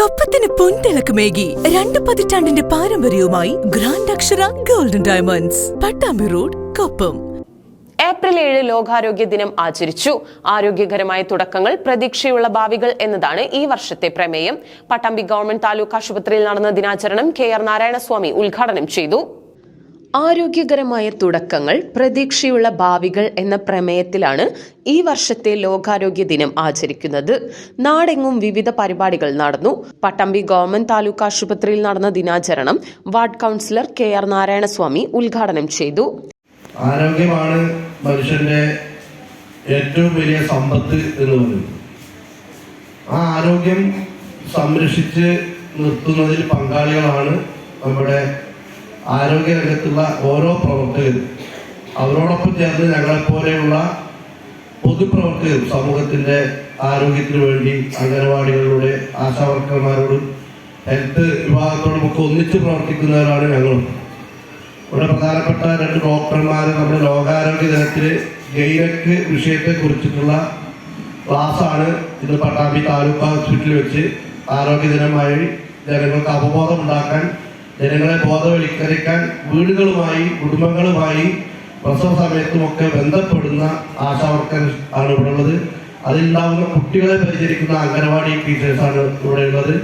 കൊപ്പത്തിന് പൊൻതിളക്കമേകി രണ്ട് പതിറ്റാണ്ടിന്റെ പാരമ്പര്യവുമായി grand Akshara golden diamonds Pattambi road Koppam. April ഏഴ് ലോകാരോഗ്യ ദിനം ആചരിച്ചു. ആരോഗ്യകരമായ തുടക്കങ്ങൾ പ്രതീക്ഷയുള്ള ഭാവികൾ എന്നതാണ് ഈ വർഷത്തെ പ്രമേയം. പട്ടാമ്പി ഗവൺമെന്റ് താലൂക്ക് ആശുപത്രിയിൽ നടന്ന ദിനാചരണം കെ ആർ നാരായണസ്വാമി ഉദ്ഘാടനം ചെയ്തു. ആരോഗ്യകരമായ തുടക്കങ്ങൾ പ്രതീക്ഷയുള്ള ഭാവികൾ എന്ന പ്രമേയത്തിലാണ് ഈ വർഷത്തെ ലോകാരോഗ്യ ദിനം ആചരിക്കുന്നത്. നാടെങ്ങും വിവിധ പരിപാടികൾ നടന്നു. പട്ടമ്പി ഗവൺമെന്റ് താലൂക്ക് ആശുപത്രിയിൽ നടന്ന ദിനാചരണം ward councillor K R Narayanaswamy ഉദ്ഘാടനം ചെയ്തു. ആരോഗ്യമാണ് മനുഷ്യന്റെ ഏറ്റവും വലിയ സമ്പത്ത് എന്ന് ആ ആരോഗ്യം സംരക്ഷിച്ച് നിർത്തുന്നതിൽ പങ്കാളികളാണ് നമ്മുടെ ആരോഗ്യ രംഗത്തുള്ള ഓരോ പ്രവർത്തകരും അവരോടൊപ്പം ചേർന്ന് ഞങ്ങളെപ്പോലെയുള്ള പൊതുപ്രവർത്തകരും സമൂഹത്തിന്റെ ആരോഗ്യത്തിന് വേണ്ടി അംഗനവാടികളിലൂടെ ആശാവർക്കർമാരോടും ഹെൽത്ത് വിഭാഗത്തോടും ഒക്കെ ഒന്നിച്ച് പ്രവർത്തിക്കുന്നവരാണ് ഞങ്ങളും ഇവിടെ പ്രധാനപ്പെട്ട രണ്ട് ഡോക്ടർമാർ നമ്മുടെ ലോകാരോഗ്യ ദിനത്തിൽ വിഷയത്തെ കുറിച്ചിട്ടുള്ള ക്ലാസ്സാണ് ഇന്ന് പട്ടാമ്പി താലൂക്ക് ഹോസ്പിറ്റലിൽ വെച്ച് ആരോഗ്യ ദിനമായി ജനങ്ങൾക്ക് അവബോധം ഉണ്ടാക്കാൻ ജനങ്ങളെ ബോധവൽക്കരിക്കാൻ വീടുകളുമായി കുടുംബങ്ങളുമായി പ്രസവ സമയത്തുമൊക്കെ ബന്ധപ്പെടുന്ന ആശാവർക്കർ ആണ് ഇവിടെ ഉള്ളത്. അതിലുണ്ടാവുന്ന കുട്ടികളെ പരിചരിക്കുന്ന അംഗനവാടി ടീച്ചേഴ്സാണ് ഇവിടെ ഉള്ളത്.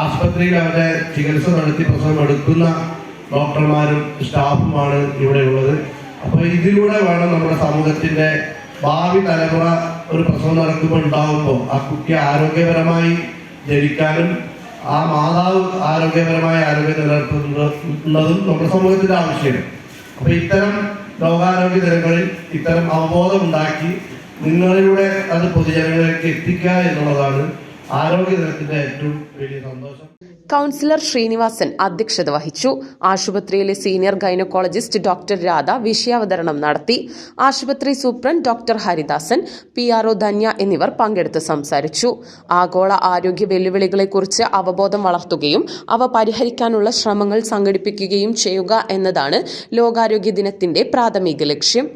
ആശുപത്രിയിൽ അവരെ ചികിത്സ നടത്തി പ്രസവം എടുക്കുന്ന ഡോക്ടർമാരും സ്റ്റാഫുമാണ് ഇവിടെ ഉള്ളത്. അപ്പോൾ ഇതിലൂടെ വേണം നമ്മുടെ സമൂഹത്തിന്റെ ഭാവി തലമുറ ഒരു പ്രസവം നടക്കുമ്പോൾ ഉണ്ടാകുമ്പോൾ ആ കുട്ടി ആരോഗ്യപരമായി ജനിക്കാനും ആ മാതാവ് ആരോഗ്യപരമായ ആരോഗ്യം നിലനിർത്തുന്നതും നമ്മുടെ സമൂഹത്തിന്റെ ആവശ്യമാണ്. അപ്പൊ ഇത്തരം ലോകാരോഗ്യ ദിനങ്ങളിൽ ഇത്തരം അവബോധം ഉണ്ടാക്കി നിങ്ങളിലൂടെ അത് പൊതുജനങ്ങളിലേക്ക് എത്തിക്കുക എന്നുള്ളതാണ് ആരോഗ്യ ദിനത്തിന്റെ ഏറ്റവും വലിയ സന്തോഷം. കൗൺസിലർ ശ്രീനിവാസൻ അധ്യക്ഷത വഹിച്ചു. ആശുപത്രിയിലെ സീനിയർ ഗൈനക്കോളജിസ്റ്റ് ഡോക്ടർ രാധ വിഷയാവതരണം നടത്തി. ആശുപത്രി superintendent doctor Haridasan P R O Dhanya എന്നിവർ പങ്കെടുത്ത് സംസാരിച്ചു. ആഗോള ആരോഗ്യ വെല്ലുവിളികളെക്കുറിച്ച് അവബോധം വളർത്തുകയും അവ പരിഹരിക്കാനുള്ള ശ്രമങ്ങൾ സംഘടിപ്പിക്കുകയും ചെയ്യുക എന്നതാണ് ലോകാരോഗ്യ ദിനത്തിന്റെ പ്രാഥമിക ലക്ഷ്യം.